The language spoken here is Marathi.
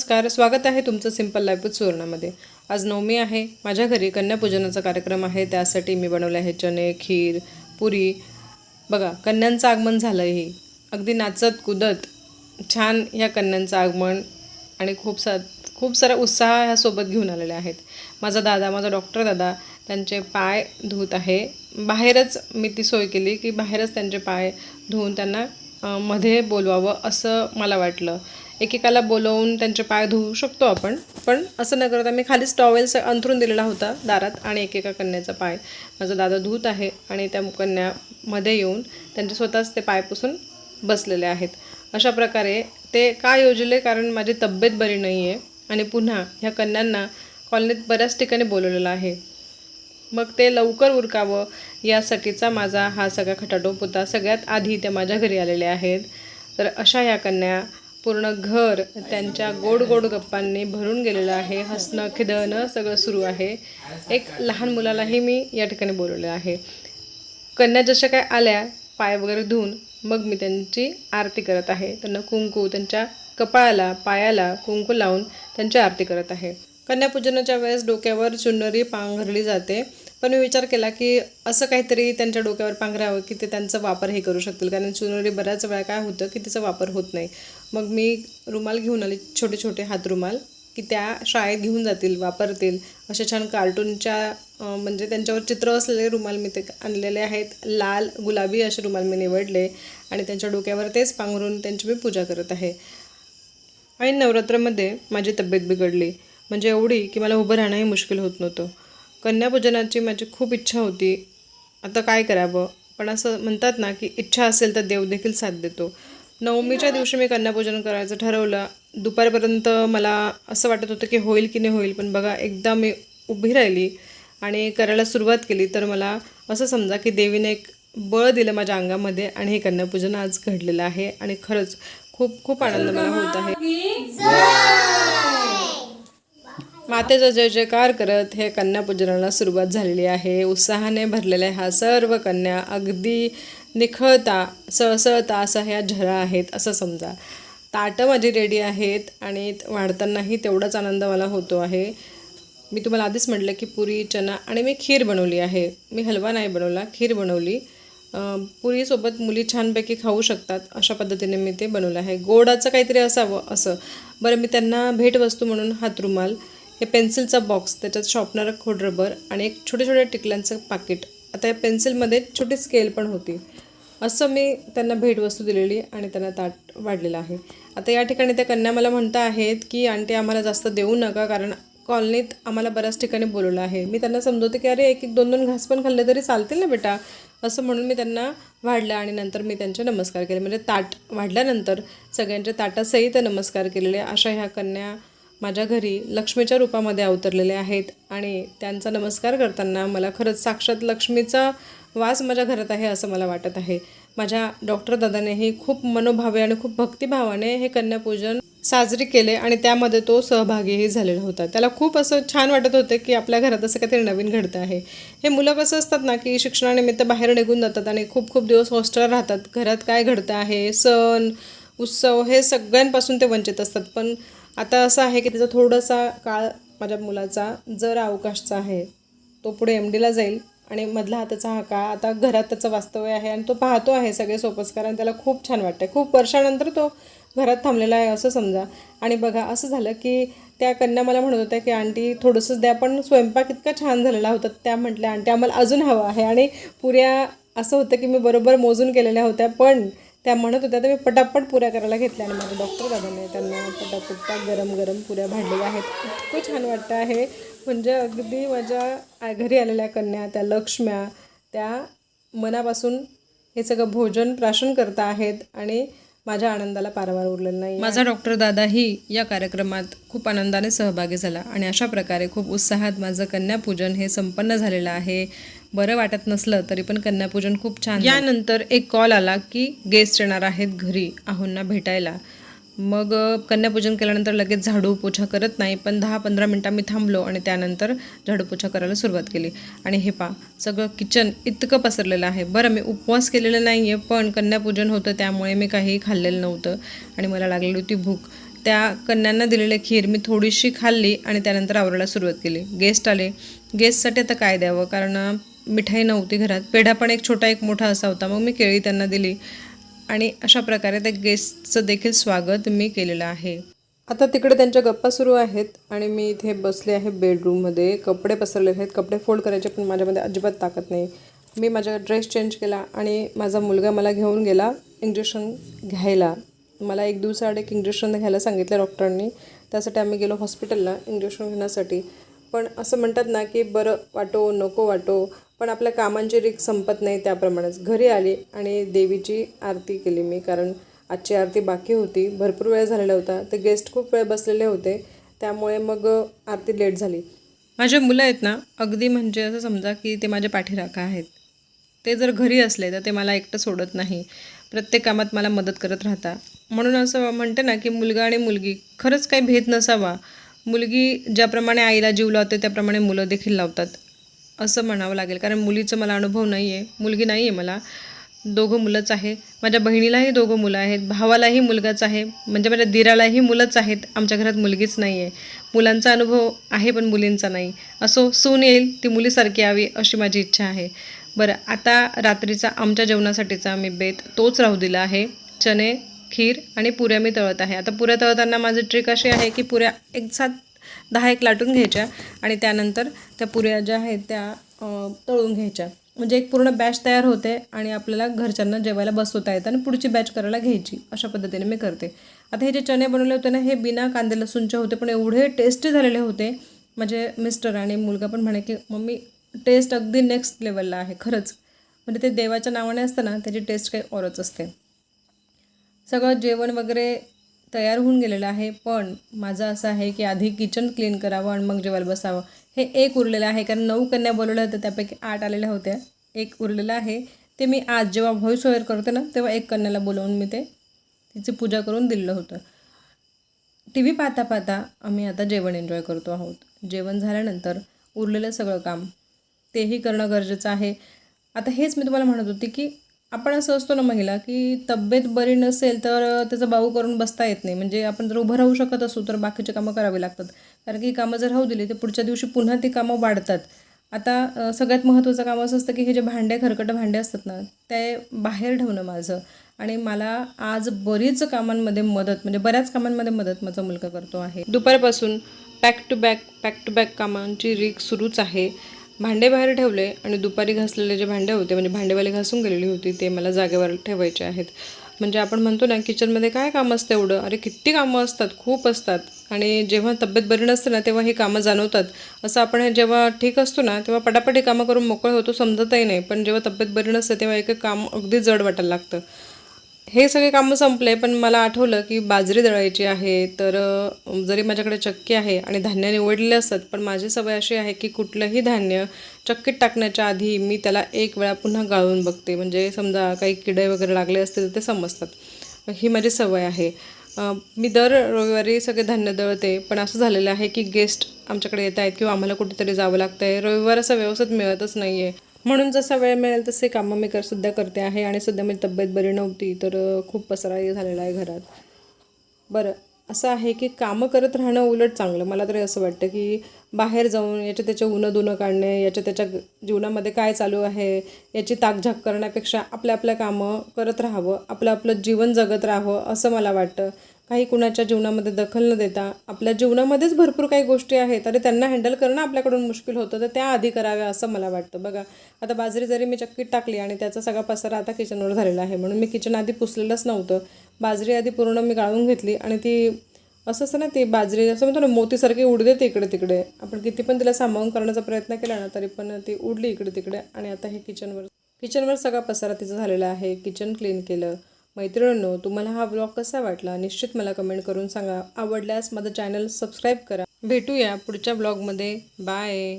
नमस्कार स्वागत आहे तुमचं सिंपल लाईफ विथ सुवर्णामध्ये. आज नवमी आहे माझ्या घरी कन्यापूजनाचा कार्यक्रम आहे त्यासाठी मी बनवले आहे चणे खीर पुरी. बघा कन्यांचं आगमन झालंही अगदी नाचत कुदत छान ह्या कन्यांचं आगमन आणि खूप सा खूप सारा उत्साह ह्यासोबत घेऊन आलेले आहेत. माझा दादा माझा डॉक्टर दादा त्यांचे पाय धुत आहे. बाहेरच मी ती सोय केली की बाहेरच त्यांचे पाय धुवून त्यांना मध्ये बोलवावं असं मला वाटलं. एकेकाला बोलवून त्यांचे पाय धुवू शकतो आपण. पण असं न करता मी खालीच टॉवेल्स अंथरून दिलेला होता दारात आणि एकेका कन्याचा पाय. माझा दादा धुत आहे आणि त्या कन्यामध्ये येऊन त्यांचे स्वतःच ते पाय पुसून बसलेले आहेत. अशा प्रकारे ते का योजले? कारण माझी तब्येत बरी नाही आहे आणि पुन्हा ह्या कन्यांना कॉलनीत बऱ्याच ठिकाणी बोलवलेलं आहे. मग ते लवकर उरकावं यासाठीचा माझा हा सगळा खटाटोप होता. सगळ्यात आधी त्या माझ्या घरी आलेल्या आहेत. तर अशा ह्या कन्या पूर्ण घर त्यांच्या गोड गोड गप्पांनी भरून गेलेलं आहे. हसणं खिदळणं सगळं सुरू आहे. एक लहान मुलालाही मी या ठिकाणी बोलवलं आहे. कन्या जशा काय आल्या पाय वगैरे धुवून मग मी त्यांची आरती करत आहे. त्यांना कुंकू त्यांच्या कपाळाला पायाला कुंकू लावून त्यांची आरती करत आहे. कन्यापूजनाच्या वेळेस डोक्यावर चुनरी पांघरली जाते. पण मी विचार केला की असं काहीतरी त्यांच्या डोक्यावर पांघरावं की ते त्यांचा वापर हे करू शकतील. कारण चुनरी बऱ्याच वेळा काय होतं की तिचा वापर होत नाही. मग मी रुमाल घेऊन आले छोटे छोटे हात रुमाल की त्या शाळेत घेऊन जातील वापरतील. अशा छान कार्टूनच्या म्हणजे त्यांच्यावर चित्र असलेले रुमाल मी ते आणलेले आहेत. लाल गुलाबी असे रुमाल मी निवडले आणि त्यांच्या डोक्यावर तेच पांघरून त्यांची मी पूजा करत आहे. आणि नवरात्रामध्ये माझी तब्येत बिघडली. म्हणजे एवढी की मला उभं राहणंही मुश्किल होत नव्हतं. कन्यापूजनाची माझी खूप इच्छा होती. आता काय करावं? पण असं म्हणतात ना की इच्छा असेल तर देव देखील साथ देतो. नवमीच्या दिवशी मी कन्यापूजन करायचं ठरवलं. दुपारपर्यंत मला असं वाटत होतं की होईल की नाही होईल पण बघा एकदा मी उभी राहिली आणि करायला सुरुवात केली तर मला असं समजा की देवीने एक बळ दिलं माझ्या अंगामध्ये आणि हे कन्यापूजन आज घडलेलं आहे आणि खरंच खूप खूप आनंद मला होत आहे. मातेचा जय जयकार करत हे कन्यापूजनाला सुरुवात झालेली आहे. उत्साहाने भरलेल्या ह्या सर्व कन्या अगदी निखळता सळसळता असा ह्या झरा आहेत असं समजा. ताटं माझी रेडी आहेत आणि वाढतानाही तेवढाच आनंद मला होतो आहे. मी तुम्हाला आधीच म्हटलं की पुरी चना आणि मी खीर बनवली आहे. मी हलवा नाही बनवला खीर बनवली. पुरीसोबत मुली छानपैकी खाऊ शकतात अशा पद्धतीने मी ते बनवलं आहे. गोडाचं काहीतरी असावं असं. बरं मी त्यांना भेटवस्तू म्हणून हातरुमाल हे पेन्सिलचा बॉक्स त्याच्यात शॉपनर खोड रबर आणि एक छोट्या छोट्या टिकल्यांचं पाकिट. आता या पेन्सिलमध्ये छोटी स्केल पण होती. असं मी त्यांना भेटवस्तू दिलेली आणि त्यांना ताट वाढलेलं आहे. आता या ठिकाणी त्या कन्या मला म्हणता आहेत की आंटी आम्हाला जास्त देऊ नका कारण कॉलनीत आम्हाला बऱ्याच ठिकाणी बोलवलं आहे. मी त्यांना समजवते की अरे एक एक दोन दोन घास पण खाल्ले तरी चालतील ना बेटा? असं म्हणून मी त्यांना वाढलं आणि नंतर मी त्यांचे नमस्कार केले. म्हणजे ताट वाढल्यानंतर सगळ्यांच्या ताटासहित नमस्कार केलेले अशा ह्या कन्या माझ्या घरी लक्ष्मीच्या रूपामध्ये अवतरलेले आहेत आणि त्यांचा नमस्कार करताना मला खरंच साक्षात लक्ष्मीचा वास माझ्या घरात आहे असं मला वाटत आहे. माझ्या डॉक्टर दादानेही खूप मनोभावे आणि खूप भक्तिभावाने हे कन्यापूजन साजरे केले आणि त्यामध्ये तो सहभागीही झालेला होता. त्याला खूप असं छान वाटत होतं की आपल्या घरात असं काहीतरी नवीन घडतं आहे. हे मुलं कसं असतात ना की शिक्षणानिमित्त बाहेर निघून जातात आणि खूप खूप दिवस हॉस्टेल राहतात. घरात काय घडतं आहे? सण उत्सव हे सगळ्यांपासून ते वंचित असतात. पण आता असं आहे की त्याचा थोडासा काळ माझ्या मुलाचा जर अवकाशचा आहे तो पुढे एम डीला जाईल आणि मधला हाताचा हा काळ आता घरात त्याचं वास्तव्य आहे आणि तो पाहतो आहे सगळे सोपस्कार आणि त्याला खूप छान वाटतं खूप वर्षानंतर तो घरात थांबलेला आहे असं समजा. आणि बघा असं झालं की त्या कन्या मला म्हणत होत्या की आंटी थोडंसंच द्या पण स्वयंपाक इतका छान झालेला होता. त्या म्हटल्या आंटी आम्हाला अजून हवं आहे. आणि पुऱ्या असं होतं की मी बरोबर मोजून केलेल्या होत्या पण त्या म्हणत होत्या तर मी पटापट पुऱ्या करायला घेतल्या आणि माझ्या डॉक्टर दादाने त्यांना पटापट त्या गरम गरम पुऱ्या भांडलेल्या आहेत. इतकं छान वाटतं आहे. म्हणजे अगदी माझ्या घरी आलेल्या कन्या त्या लक्ष्म्या त्या मनापासून हे सगळं भोजन प्राशन करता आहेत आणि माझ्या आनंदाला पारवार उरलेला नाही माझा डॉक्टर दादाही या कार्यक्रमात खूप आनंदाने सहभागी झाला आणि अशा प्रकारे खूप उत्साहात माझं कन्यापूजन हे संपन्न झालेलं आहे. बरं वाटत नसलं तरी पण कन्यापूजन खूप छान यानंतर एक कॉल आला की गेस्ट येणार आहेत घरी आहोंना भेटायला. मग कन्यापूजन केल्यानंतर लगेच झाडू पोछा करत नाही पण दहा पंधरा मिनटं मी थांबलो आणि त्यानंतर झाडू पोछा करायला सुरुवात केली. आणि हे पा सगळं किचन इतकं पसरलेलं आहे. बरं मी उपवास केलेला नाही आहे पण कन्यापूजन होतं त्यामुळे मी काही खाल्लेलं नव्हतं आणि मला लागलेली होती भूक. त्या कन्यांना दिलेली खीर मी थोडीशी खाल्ली आणि त्यानंतर आवरायला सुरुवात केली. गेस्ट आले. गेस्टसाठी आता काय द्यावं? कारण मिठाई नव्हती घरात. पेढा पण एक छोटा एक मोठा असा होता. मग मी केळी त्यांना दिली. आणि अशा प्रकारे त्या गेस्टचं देखील स्वागत मी केलेलं आहे. आता तिकडे त्यांच्या गप्पा सुरू आहेत आणि मी इथे बसले आहे बेडरूममध्ये. कपडे पसरले आहेत. कपडे फोल्ड करायचे पण माझ्यामध्ये अजिबात ताकद नाही. मी माझा ड्रेस चेंज केला आणि माझा मुलगा मला घेऊन गेला इंजेक्शन घ्यायला. मला एक दिवसाआड एक इंजेक्शन घ्यायला सांगितलं डॉक्टरांनी. त्यासाठी आम्ही गेलो हॉस्पिटलला इंजेक्शन घेण्यासाठी. पण असं म्हणतात ना की बरं वाटो नको वाटो. पण आपल्या कामांची रीक संपत नाही त्याप्रमाणेच. घरी आली आणि देवीची आरती केली मी कारण आजची आरती बाकी होती. भरपूर वेळ झालेला होता. ते गेस्ट खूप वेळ बसलेले होते. त्यामुळे मग आरती लेट झाली. माझे मुलं आहेत ना अगदी म्हणजे असं समजा की ते माझ्या पाठीराखा आहेत. ते जर घरी असले तर ते मला एकटं सोडत नाही. प्रत्येक कामात मला मदत करत राहता. म्हणून असं म्हणते ना की मुलगा आणि मुलगी खरंच काही भेद नसावा. मुलगी ज्याप्रमाणे आईला जीव लावते त्याप्रमाणे मुलं देखील लावतात. असं म्हणावं लागेल. कारण मुलीचं मला अनुभव नाही आहे मुलगी नाही आहे मला. दोघं मुलंच आहे. माझ्या बहिणीलाही दोघं मुलं आहेत. भावालाही मुलगाच आहे. म्हणजे माझ्या दिरालाही मुलंच आहेत. आमच्या घरात मुलगीच नाही आहे मुलांचा अनुभव आहे पण मुलींचा नाही. असो सून येईल ती मुलीसारखी यावी अशी माझी इच्छा आहे. बरं आता रात्रीचा आमच्या जेवणासाठीचा मी बेत तोच राहू दिला आहे. चणे खीर आणि पुऱ्या मी तळत आहे. आता पुऱ्या तळताना माझी ट्रिक अशी आहे की पुऱ्या एकसाथ दहा एक लाटून घ्यायच्या आणि त्यानंतर त्या पुऱ्या ज्या आहेत त्या तळून घ्यायच्या. म्हणजे एक पूर्ण बॅच तयार होते आणि आपल्याला घरच्यांना जेवायला बसवता येतं आणि पुढची बॅच करायला घ्यायची. अशा पद्धतीने मी करते. आता हे जे चणे बनवले होते ना हे बिना कांदे लसूणचे होते पण एवढे टेस्टी झालेले होते. म्हणजे माझे मिस्टर आणि मुलगा पण म्हणे की मम्मी टेस्ट अगदी नेक्स्ट लेवलला आहे खरंच. म्हणजे ते देवाच्या नावाने असतं ना त्याची टेस्ट काही औरच असते. सगळं जेवण वगैरे तयार होऊन गेलेलं आहे. पण माझं असं आहे की आधी किचन क्लीन करावं आणि मग जेवायला बसावं. हे एक उरलेलं आहे. कारण नऊ कन्या बोलवल्या होत्या. त्यापैकी आठ आलेल्या होत्या. एक उरलेलं आहे. ते मी आज जेव्हा व्हॉईस ओव्हर करते ना तेव्हा एक कन्याला बोलवून मी ते तिची पूजा करून दिलं होतं. टी व्ही पाहता पाहता आम्ही आता जेवण एन्जॉय करतो आहोत. जेवण झाल्यानंतर उरलेलं सगळं काम तेही करणं गरजेचं आहे. आता हेच मी तुम्हाला म्हणत होते की आपण असं असतो ना महिला की तब्येत बरी नसेल तर त्याचं बाऊ करून बसता येत नाही. म्हणजे आपण जर उभं राहू शकत असू तर बाकीचे कामं करावी लागतात. कारण की कामं जर राहू दिली तर पुढच्या दिवशी पुन्हा ती कामं वाढतात. आता सगळ्यात महत्त्वाचं काम असं असतं की हे जे भांडे खरकट भांडे असतात ना ते बाहेर ठेवणं माझं. आणि मला आज बरीच कामांमध्ये मदत म्हणजे बऱ्याच कामांमध्ये मदत माझा मुलगा करतो आहे. दुपारपासून back to back back to back कामांची रीक सुरूच आहे. भांडे बाहेर ठेवले आणि दुपारी घासलेले जे भांडे होते म्हणजे भांडेवाली घासून गेलेली होती ते मला जागेवर ठेवायचे आहेत. म्हणजे आपण म्हणतो ना किचनमध्ये काय काम असतं एवढं? अरे किती कामं असतात खूप असतात. आणि जेव्हा तब्येत बरी नसते ना तेव्हा ही कामं जाणवतात. असं आपण जेव्हा ठीक असतो ना तेव्हा पटापट ही कामं करून मोकळं होतो समजतही नाही. पण जेव्हा तब्येत बरी नसते तेव्हा एक काम अगदी जड वाटायला लागतं. हे सगळे कामं संपले पण मला आठवलं की बाजरी दळायची आहे तर जरी माझ्याकडे चक्की आहे आणि धान्य निवडलेले असतात पण माझी सवय अशी आहे की कुठलंही धान्य चक्कीत टाकण्याच्या आधी मी त्याला एक वेळा पुन्हा गाळून बघते. म्हणजे समजा काही किडे वगैरे लागले असतील तर ते समजतात. ही माझी सवय आहे. मी दर रविवारी सगळे धान्य दळते पण असं झालेलं आहे की गेस्ट आमच्याकडे येत आहेत किंवा आम्हाला कुठेतरी जावं लागतं आहे रविवार असं व्यवस्थित मिळतच नाही आहे म्हणून जसा वेळ मिळेल तसे कामं मी कर सध्या करते आहे आणि सध्या माझी तब्येत बरी नव्हती तर खूप पसराही झालेला आहे घरात. बरं असं आहे की कामं करत राहणं उलट चांगलं. मला तरी असं वाटतं की बाहेर जाऊन याच्या त्याच्या उनं दुनं काढणे याच्या त्याच्या जीवनामध्ये काय चालू आहे याची ताकझाक करण्यापेक्षा आपल्या आपल्या कामं करत राहावं आपलं आपलं जीवन जगत राहावं असं मला वाटतं. काही कुणाच्या जीवनामध्ये दखल न देता आपल्या जीवनामध्येच भरपूर काही गोष्टी आहेत आणि त्यांना हँडल करणं आपल्याकडून मुश्किल होतं तर त्या आधी कराव्या असं मला वाटतं. बघा आता बाजरी जरी मी चक्कीत टाकली आणि त्याचा सगळा पसारा आता किचनवर झालेला आहे म्हणून मी किचन आधी पुसलेलंच नव्हतं. बाजरी आधी पूर्ण मी गाळून घेतली आणि ती असं असतं ना ती बाजरी असं म्हणतो ना मोतीसारखी उडते ती इकडे तिकडे. आपण किती पण तिला सांभाळून करण्याचा प्रयत्न केला ना तरी पण ती उडली इकडे तिकडे आणि आता हे किचनवर किचनवर सगळा पसारा तिचा झालेला आहे. किचन क्लीन केलं. मैत्रिणींनो तुम्हाला हा ब्लॉग कसा वाटला? निश्चित मला कमेंट करून सांगा. आवडल्यास माझं चॅनल सबस्क्राईब करा. भेटूया पुढच्या ब्लॉगमध्ये बाय